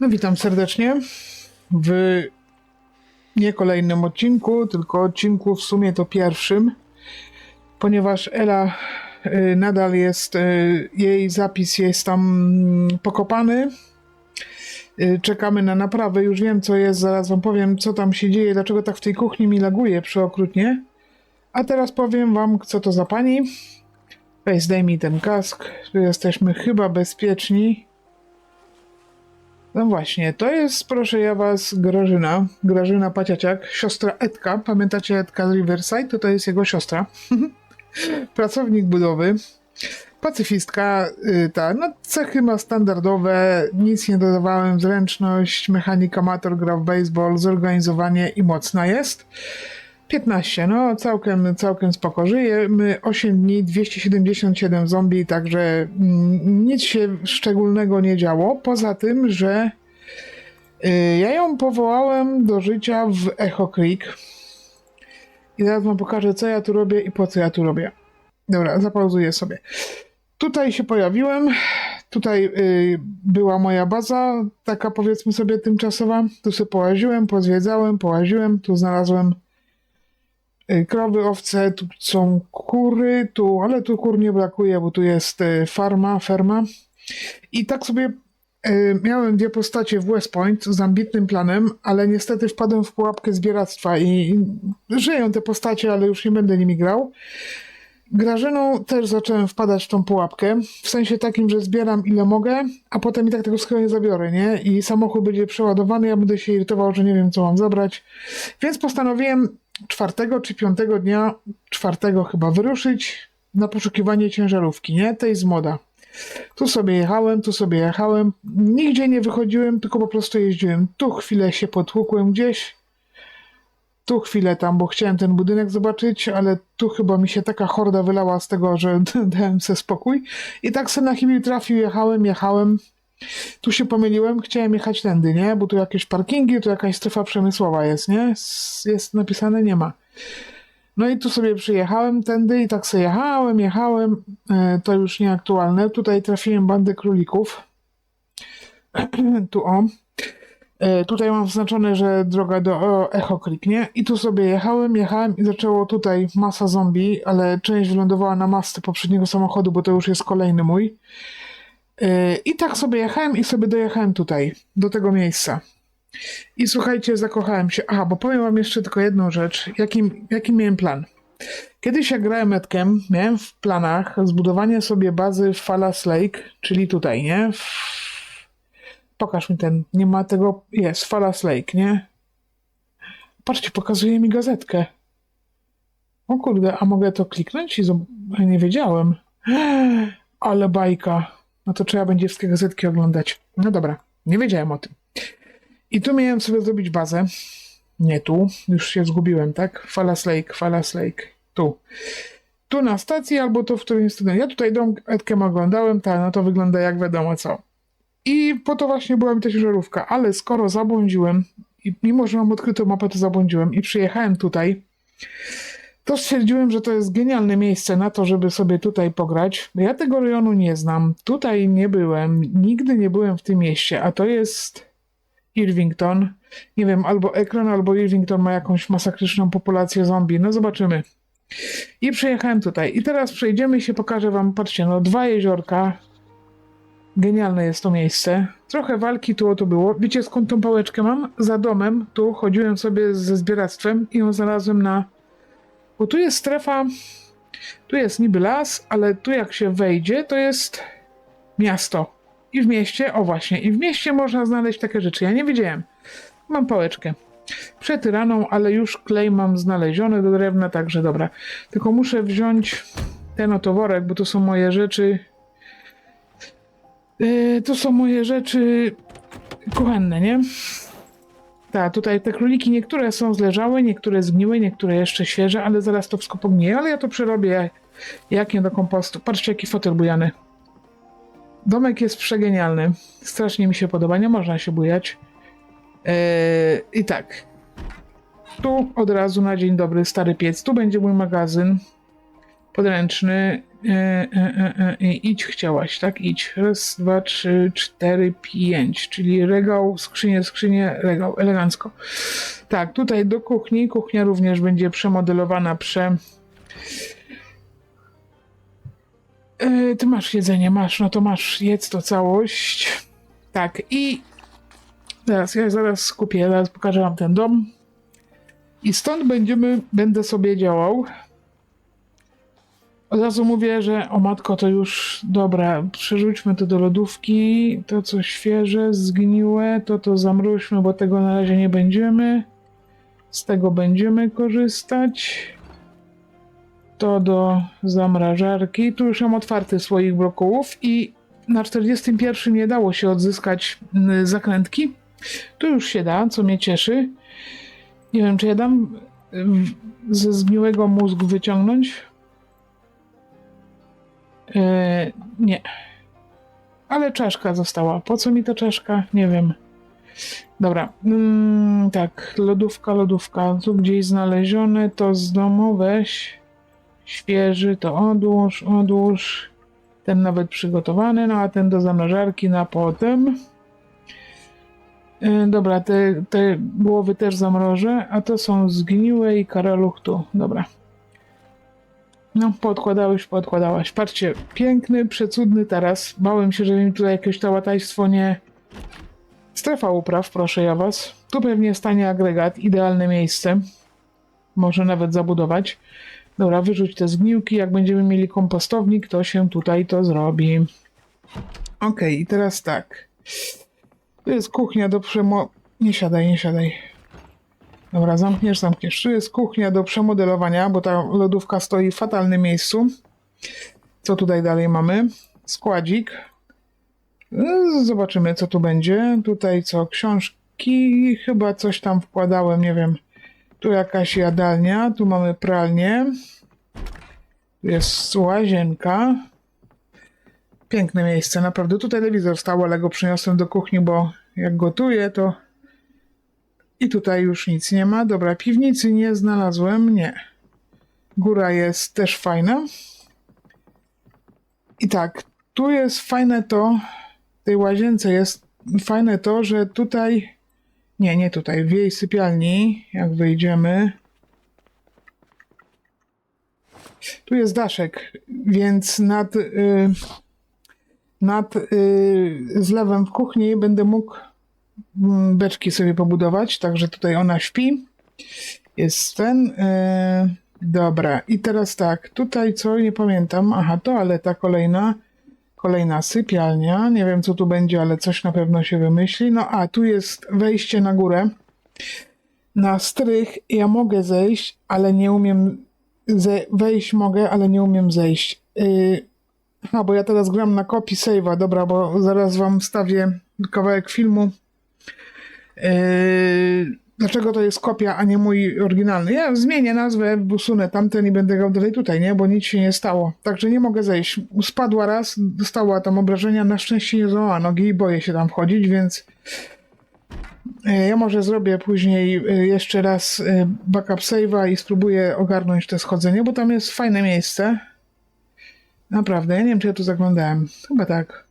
No witam serdecznie w nie kolejnym odcinku, tylko odcinku w sumie to pierwszym, ponieważ Ela y, nadal jest, y, jej zapis jest tam mm, pokopany. Y, Czekamy na naprawę, już wiem co jest, zaraz wam powiem co tam się dzieje, dlaczego tak w tej kuchni mi laguje przeokrutnie. A teraz powiem wam co to za pani. Weź zdejmij ten kask, tu jesteśmy chyba bezpieczni. No właśnie, to jest, proszę ja was, Grażyna, Grażyna Paciaciak, siostra Edka. Pamiętacie Edka z Riverside? To to jest jego siostra. Pracownik budowy, pacyfistka, y, ta, no cechy ma standardowe, nic nie dodawałem, zręczność, mechanik amator, gra w baseball, zorganizowanie i mocna jest. 15, no całkiem, całkiem spoko. Żyjemy 8 dni, 277 zombie, także mm, nic się szczególnego nie działo. Poza tym, że y, ja ją powołałem do życia w Echo Creek. I zaraz wam pokażę, co ja tu robię i po co ja tu robię. Dobra, zapauzuję sobie. Tutaj się pojawiłem. Tutaj y, była moja baza, taka powiedzmy sobie tymczasowa. Tu sobie połaziłem, pozwiedzałem, połaziłem. Tu znalazłem krowy, owce, tu są kury, tu, ale tu kur nie brakuje, bo tu jest y, farma, ferma. I tak sobie y, miałem dwie postacie w West Point z ambitnym planem, ale niestety wpadłem w pułapkę zbieractwa i, żyją te postacie, ale już nie będę nimi grał. Grażyną też zacząłem wpadać w tą pułapkę, w sensie takim, że zbieram ile mogę, a potem i tak tego wszystkiego nie zabiorę, nie? I samochód będzie przeładowany, ja będę się irytował, że nie wiem, co mam zabrać. Więc postanowiłem czwartego czy piątego dnia, czwartego chyba, wyruszyć na poszukiwanie ciężarówki, nie? Tej z moda. Tu sobie jechałem, tu sobie jechałem. Nigdzie nie wychodziłem, tylko po prostu jeździłem. Tu chwilę się potłukłem gdzieś. Tu chwilę tam, bo chciałem ten budynek zobaczyć, ale tu chyba mi się taka horda wylała z tego, że dałem sobie spokój. I tak sobie na chwilę trafił, jechałem, jechałem. Tu się pomyliłem, chciałem jechać tędy, nie? Bo tu jakieś parkingi, tu jakaś strefa przemysłowa jest, nie? Jest napisane, nie ma. No i tu sobie przyjechałem tędy i tak sobie jechałem, jechałem. E, to już nieaktualne. Tutaj trafiłem bandę królików. tu o. E, tutaj mam zaznaczone, że droga do Echo Creek, nie? I tu sobie jechałem, jechałem i zaczęło tutaj masa zombie, ale część wylądowała na masty poprzedniego samochodu, bo to już jest kolejny mój. E, I tak sobie jechałem i sobie dojechałem tutaj, do tego miejsca. I słuchajcie, zakochałem się. Aha, bo powiem wam jeszcze tylko jedną rzecz. Jaki, jaki miałem plan? Kiedyś jak grałem Edkiem, miałem w planach zbudowanie sobie bazy w Fallas Lake, czyli tutaj, nie? Pokaż mi ten, nie ma tego, jest, Fallas Lake, nie? Patrzcie, pokazuje mi gazetkę. O kurde, a mogę to kliknąć i nie wiedziałem. Ale bajka. No to trzeba będzie wszystkie gazetki oglądać. No dobra, nie wiedziałem o tym. I tu miałem sobie zrobić bazę. Nie tu, już się zgubiłem, tak? Fallas Lake, Fallas Lake. Tu. Tu na stacji, albo tu w którymś studium. Ja tutaj dom Edkem oglądałem, tak, no to wygląda jak wiadomo co. I po to właśnie była mi ta ciężarówka, ale skoro zabłądziłem, i mimo że mam odkrytą mapę, to zabłądziłem i przyjechałem tutaj, to stwierdziłem, że to jest genialne miejsce na to, żeby sobie tutaj pograć. Ja tego rejonu nie znam, tutaj nie byłem, nigdy nie byłem w tym mieście, a to jest Irvington. Nie wiem, albo Ekron, albo Irvington ma jakąś masakryczną populację zombie. No zobaczymy. I przyjechałem tutaj. I teraz przejdziemy się, pokażę wam, patrzcie, no dwa jeziorka. Genialne jest to miejsce. Trochę walki tu o to było. Wiecie skąd tą pałeczkę mam? Za domem. Tu chodziłem sobie ze zbieractwem i ją znalazłem na... Bo tu jest strefa... Tu jest niby las, ale tu jak się wejdzie, to jest miasto. I w mieście, o właśnie, i w mieście można znaleźć takie rzeczy. Ja nie wiedziałem. Mam pałeczkę. Przetyraną, ale już klej mam znaleziony do drewna, także dobra. Tylko muszę wziąć ten oto worek, bo to są moje rzeczy. Yy, to są moje rzeczy kuchenne, nie? Tak, tutaj te króliki niektóre są zleżałe, niektóre zgniłe, niektóre jeszcze świeże, ale zaraz to wszystko pognieje, ale ja to przerobię jak, nie do kompostu. Patrzcie, jaki fotel bujany. Domek jest przegenialny. Strasznie mi się podoba, nie można się bujać. Eee, I tak. Tu od razu na dzień dobry stary piec. Tu będzie mój magazyn. Podręczny. E, e, e, e, idź chciałaś, tak? Idź. Raz, dwa, trzy, cztery, pięć. Czyli regał, skrzynie, skrzynie, regał. Elegancko. Tak, tutaj do kuchni. Kuchnia również będzie przemodelowana, prze... E, ty masz jedzenie, masz, no to masz, jedz to całość. Tak, i Zaraz, ja zaraz skupię, zaraz pokażę wam ten dom. I stąd będziemy, będę sobie działał. Od razu mówię, że o matko to już dobra, przerzućmy to do lodówki. To co świeże, zgniłe, to to zamróżmy, bo tego na razie nie będziemy. Z tego będziemy korzystać. To do zamrażarki. Tu już mam otwarty swoich brokułów i na 41 nie dało się odzyskać y, zakrętki. Tu już się da, co mnie cieszy. Nie wiem, czy ja dam ze zgniłego mózg wyciągnąć. E, nie. Ale czaszka została. Po co mi ta czaszka? Nie wiem. Dobra. Mm, tak, lodówka, lodówka. Tu gdzieś znalezione, to z domu weź. Świeży, to odłóż, odłóż. Ten nawet przygotowany, no a ten do zamrażarki na potem. E, Dobra, te, te głowy też zamrożę, a to są zgniłe i karaluch tu. Dobra. No, podkładałeś, podkładałaś. Patrzcie, piękny, przecudny taras. Bałem się, że mi tutaj jakieś tałatajstwo nie... Strefa upraw, proszę ja was. Tu pewnie stanie agregat, idealne miejsce. Może nawet zabudować. Dobra, wyrzuć te zgniłki. Jak będziemy mieli kompostownik, to się tutaj to zrobi. Okej, i teraz tak. Tu jest kuchnia do przemo... Nie siadaj, nie siadaj. Dobra, zamkniesz, zamkniesz. Tu jest kuchnia do przemodelowania, bo ta lodówka stoi w fatalnym miejscu. Co tutaj dalej mamy? Składzik. Yy, Zobaczymy, co tu będzie. Tutaj co? Książki. Chyba coś tam wkładałem, nie wiem. Tu jakaś jadalnia. Tu mamy pralnię. Tu jest łazienka. Piękne miejsce, naprawdę. Tu telewizor stał, ale go przyniosłem do kuchni, bo jak gotuję, to i tutaj już nic nie ma. Dobra, piwnicy nie znalazłem, nie. Góra jest też fajna. I tak, tu jest fajne to, w tej łazience jest fajne to, że tutaj, nie, nie tutaj, w jej sypialni, jak wyjdziemy, tu jest daszek, więc nad, y, nad y, zlewem w kuchni będę mógł beczki sobie pobudować, także tutaj ona śpi. Jest ten. e, dobra, i teraz tak, tutaj co nie pamiętam. Aha, toaleta kolejna. Kolejna sypialnia. Nie wiem co tu będzie, ale coś na pewno się wymyśli. No a tu jest wejście na górę. Na strych ja mogę zejść, ale nie umiem. Ze- wejść mogę, ale nie umiem zejść. Yy, a, bo ja teraz gram na copy save'a, dobra, bo zaraz wam wstawię kawałek filmu. Yy, dlaczego to jest kopia, a nie mój oryginalny? Ja zmienię nazwę, usunę tamten i będę grał dalej tutaj, nie? Bo nic się nie stało. Także nie mogę zejść. Spadła raz, dostała tam obrażenia, na szczęście nie złamała nogi i boję się tam wchodzić, więc yy, ja może zrobię później yy, jeszcze raz backup save'a i spróbuję ogarnąć te schodzenie, bo tam jest fajne miejsce. Naprawdę, ja nie wiem, czy ja tu zaglądałem. Chyba tak.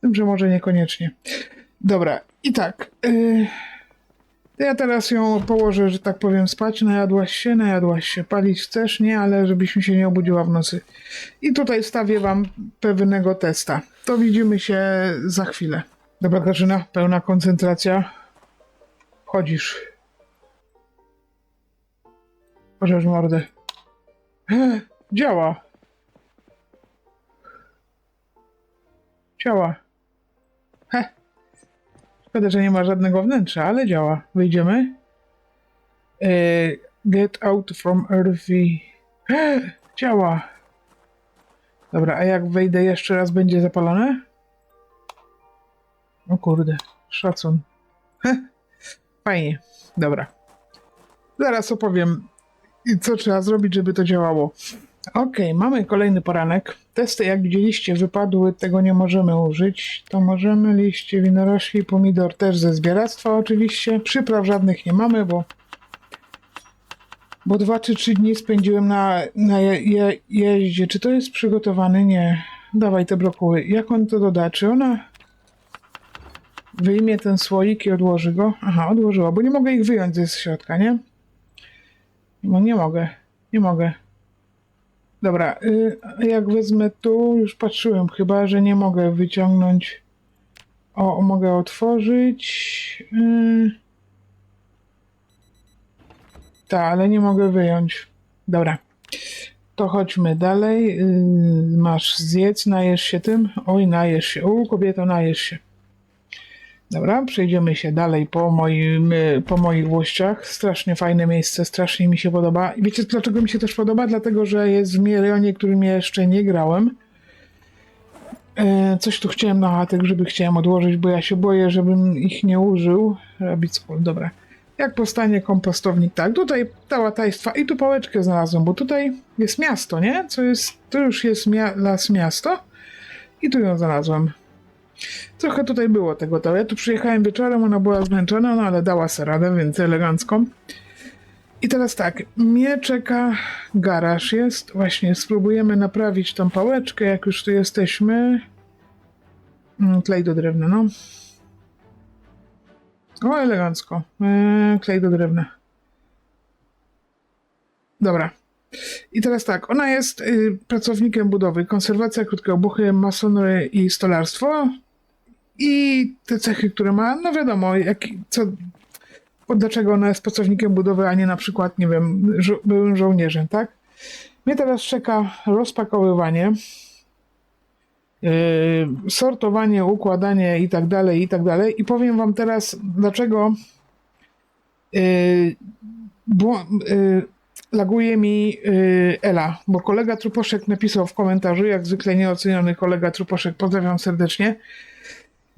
Tym, że może niekoniecznie. Dobra, i tak. Yy, ja teraz ją położę, że tak powiem, spać. Najadłaś się, najadłaś się. Palić chcesz? Nie, ale żebyś mi się nie obudziła w nocy. I tutaj wstawię wam pewnego testa. To widzimy się za chwilę. Dobra, Katarzyna, pełna koncentracja. Chodzisz. Pożesz mordę. Działa. Działa. Szkoda, że nie ma żadnego wnętrza, ale działa. Wyjdziemy. E, get out from earthy. Działa. Dobra, a jak wejdę jeszcze raz, będzie zapalone? O kurde, szacun. Fajnie, dobra. Zaraz opowiem, co trzeba zrobić, żeby to działało. Okej, mamy kolejny poranek. Testy, jak widzieliście, wypadły, tego nie możemy użyć. To możemy liście winorośli, pomidor też ze zbieractwa oczywiście. Przypraw żadnych nie mamy, bo Bo dwa czy trzy dni spędziłem na, na je, je, jeździe. Czy to jest przygotowane? Nie. Dawaj te brokuły. Jak on to doda? Czy ona wyjmie ten słoik i odłoży go? Aha, odłożyła, bo nie mogę ich wyjąć ze środka, nie? No nie mogę. Nie mogę. Dobra, y, jak wezmę tu, już patrzyłem chyba, że nie mogę wyciągnąć. O, mogę otworzyć. Tak, ale nie mogę wyjąć. Dobra. To chodźmy dalej. Y, masz zjedz, najesz się tym. Oj, najesz się. U, kobieto, najesz się. Dobra, przejdziemy się dalej po, moim, y, po moich włościach. Strasznie fajne miejsce, strasznie mi się podoba. I wiecie dlaczego mi się też podoba? Dlatego, że jest w milionie, którym jeszcze nie grałem. E, coś tu chciałem na chatę, grzyby chciałem odłożyć, bo ja się boję, żebym ich nie użył. Spól, dobra. Jak powstanie kompostownik? Tak, tutaj cała tajstwa i tu pałeczkę znalazłem, bo tutaj jest miasto, nie? Co jest, to już jest mia las miasto i tu ją znalazłem. Trochę tutaj było tego, to ja tu przyjechałem wieczorem, ona była zmęczona, no ale dała sobie radę, więc elegancką. I teraz tak, mnie czeka garaż jest, właśnie spróbujemy naprawić tą pałeczkę, jak już tu jesteśmy. Mm, Klej do drewna, no. O, elegancko. Eee, klej do drewna. Dobra. I teraz tak, ona jest y, pracownikiem budowy, konserwacja, krótkie obuchy, masonery i stolarstwo. I te cechy, które ma, no wiadomo, jak, co, bo dlaczego ona jest pracownikiem budowy, a nie na przykład, nie wiem, żo- byłym żołnierzem, tak? Mnie teraz czeka rozpakowywanie, yy, sortowanie, układanie i tak dalej, i tak dalej. I powiem wam teraz, dlaczego yy, bło- yy, laguje mi yy, Ela, bo kolega Truposzek napisał w komentarzu, jak zwykle nieoceniony kolega Truposzek, pozdrawiam serdecznie,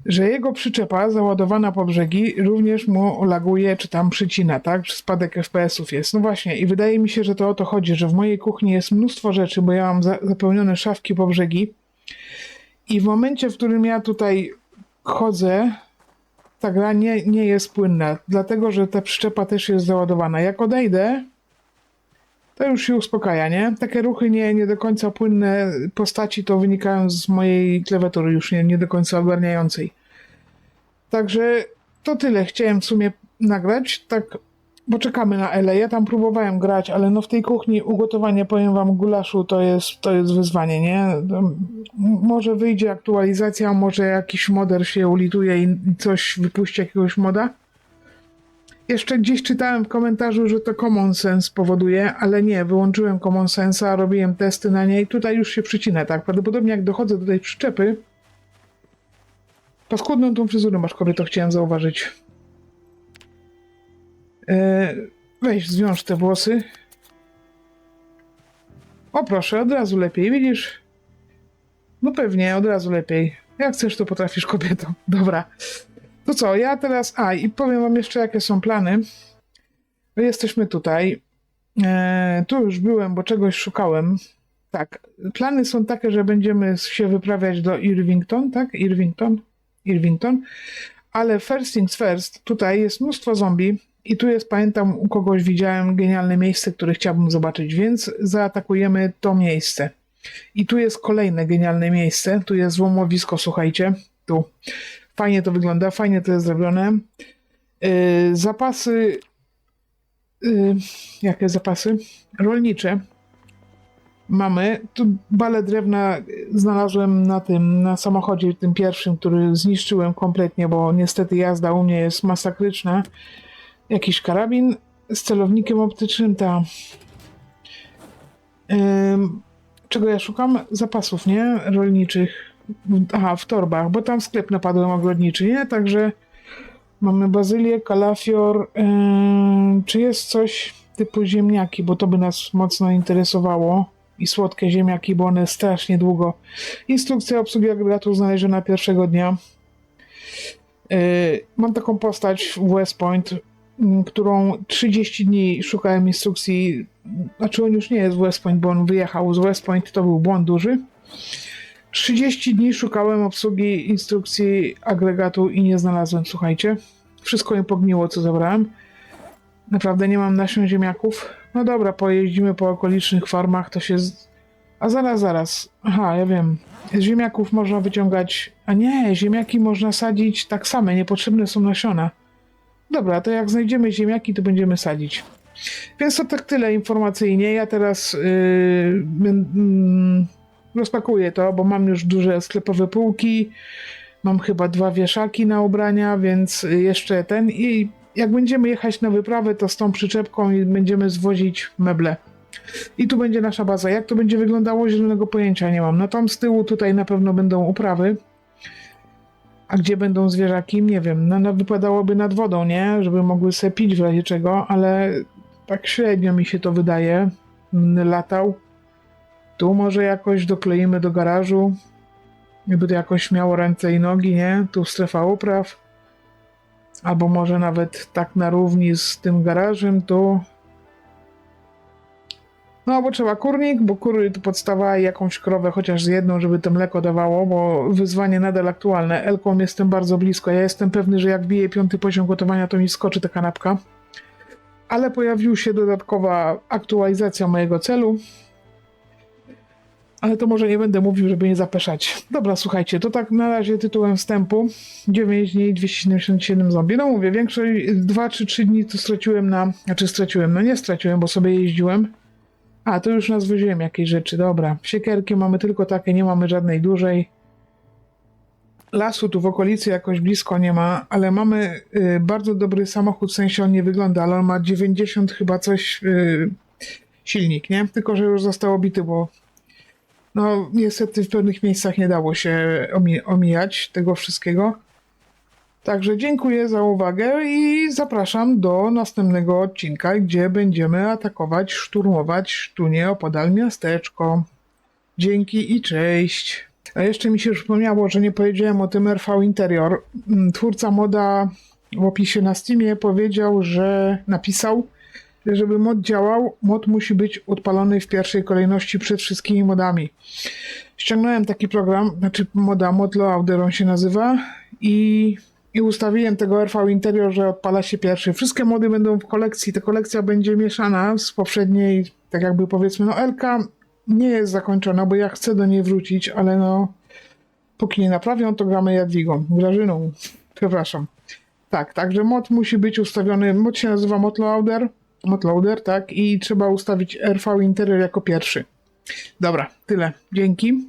że jego przyczepa załadowana po brzegi również mu laguje, czy tam przycina, tak? Czy spadek FPS-ów jest. No właśnie, i wydaje mi się, że to o to chodzi, że w mojej kuchni jest mnóstwo rzeczy, bo ja mam za zapełnione szafki po brzegi i w momencie, w którym ja tutaj chodzę, ta gra nie, nie jest płynna, dlatego, że ta przyczepa też jest załadowana. Jak odejdę, to już się uspokaja, nie? Takie ruchy nie, nie do końca płynne postaci to wynikają z mojej klawiatury już nie, nie do końca ogarniającej. Także to tyle chciałem w sumie nagrać, tak, bo czekamy na Ele. Ja tam próbowałem grać, ale no w tej kuchni ugotowanie, powiem wam, gulaszu to jest, to jest wyzwanie, nie? Może wyjdzie aktualizacja, może jakiś moder się ulituje i coś wypuści jakiegoś moda. Jeszcze gdzieś czytałem w komentarzu, że to Common Sense powoduje, ale nie, wyłączyłem Common Sense'a, robiłem testy na niej, tutaj już się przycina, tak? Prawdopodobnie jak dochodzę do tej przyczepy, paskudną tą fryzurę masz kobieto, chciałem zauważyć. E, weź, zwiąż te włosy. O proszę, od razu lepiej, widzisz? No pewnie, od razu lepiej. Jak chcesz, to potrafisz kobieto. Dobra. To co, ja teraz. A, i powiem Wam jeszcze, jakie są plany. My jesteśmy tutaj. E, tu już byłem, bo czegoś szukałem. Tak, plany są takie, że będziemy się wyprawiać do Irvington, tak? Irvington? Irvington. Ale first things first, tutaj jest mnóstwo zombie. I tu jest, pamiętam, u kogoś widziałem genialne miejsce, które chciałbym zobaczyć, więc zaatakujemy to miejsce. I tu jest kolejne genialne miejsce. Tu jest złomowisko, słuchajcie. Tu. Fajnie to wygląda, fajnie to jest zrobione. Yy, zapasy. Yy, jakie zapasy? Rolnicze. Mamy. Tu balę drewna znalazłem na tym, na samochodzie, tym pierwszym, który zniszczyłem kompletnie, bo niestety jazda u mnie jest masakryczna. Jakiś karabin z celownikiem optycznym, ta. Czego ja szukam? Zapasów, nie? Rolniczych. Aha, w torbach, bo tam sklep napadłem ogrodniczy, nie? Także mamy bazylię, kalafior. Ym, czy jest coś typu ziemniaki, bo to by nas mocno interesowało. I słodkie ziemniaki, bo one strasznie długo. Instrukcja obsługi agregatu znaleziona pierwszego dnia. Yy, mam taką postać w West Point, m, którą 30 dni szukałem instrukcji. Znaczy on już nie jest w West Point, bo on wyjechał z West Point, to był błąd duży. 30 dni szukałem obsługi instrukcji agregatu i nie znalazłem, słuchajcie. Wszystko mi pogniło, co zabrałem. Naprawdę nie mam nasion ziemniaków. No dobra, pojeździmy po okolicznych farmach, to się... Z... A zaraz, zaraz. Aha, ja wiem. Z ziemniaków można wyciągać... A nie, ziemniaki można sadzić tak same, niepotrzebne są nasiona. Dobra, to jak znajdziemy ziemniaki, to będziemy sadzić. Więc to tak tyle informacyjnie. Ja teraz yy, bym- mm, rozpakuję to, bo mam już duże sklepowe półki. Mam chyba dwa wieszaki na ubrania, więc jeszcze ten. I jak będziemy jechać na wyprawę, to z tą przyczepką i będziemy zwozić meble. I tu będzie nasza baza. Jak to będzie wyglądało, zielonego pojęcia nie mam. No tam z tyłu tutaj na pewno będą uprawy. A gdzie będą zwierzaki? Nie wiem. No, no wypadałoby nad wodą, nie? Żeby mogły sobie pić w razie czego, ale tak średnio mi się to wydaje. Latał. Tu może jakoś dokleimy do garażu. Jakby to jakoś miało ręce i nogi, nie? Tu strefa upraw. Albo może nawet tak na równi z tym garażem, tu. No, bo trzeba kurnik, bo kury to podstawa i jakąś krowę, chociaż z jedną, żeby to mleko dawało, bo wyzwanie nadal aktualne. Elką jestem bardzo blisko. Ja jestem pewny, że jak bije piąty poziom gotowania, to mi skoczy ta kanapka. Ale pojawiła się dodatkowa aktualizacja mojego celu. Ale to może nie będę mówił, żeby nie zapeszać. Dobra, słuchajcie, to tak na razie tytułem wstępu. 9 dni, 277 zombie. No mówię, większość, 2 czy 3 dni to straciłem na... Znaczy straciłem, no nie straciłem, bo sobie jeździłem. A, to już nazwoziłem jakieś rzeczy, dobra. Siekierki mamy tylko takie, nie mamy żadnej dużej. Lasu tu w okolicy jakoś blisko nie ma, ale mamy y, bardzo dobry samochód, w sensie on nie wygląda, ale on ma 90 chyba coś y, silnik, nie? Tylko, że już został obity, bo no niestety w pewnych miejscach nie dało się omi- omijać tego wszystkiego. Także dziękuję za uwagę i zapraszam do następnego odcinka, gdzie będziemy atakować, szturmować Sztunie opodal miasteczko. Dzięki i cześć. A jeszcze mi się przypomniało, że nie powiedziałem o tym RV Interior. Mm, Twórca moda w opisie na Steamie powiedział, że napisał, żeby mod działał, mod musi być odpalony w pierwszej kolejności przed wszystkimi modami. Ściągnąłem taki program, znaczy moda Mod Loader on się nazywa i, i ustawiłem tego RV Interior, że odpala się pierwszy. Wszystkie mody będą w kolekcji, ta kolekcja będzie mieszana z poprzedniej, tak jakby powiedzmy, no LK nie jest zakończona, bo ja chcę do niej wrócić, ale no póki nie naprawią, to gramy Jadwigą, Grażyną, przepraszam. Tak, także mod musi być ustawiony, mod się nazywa Mod Loader, Mod Loader, tak, i trzeba ustawić RV Interior jako pierwszy. Dobra, tyle. Dzięki.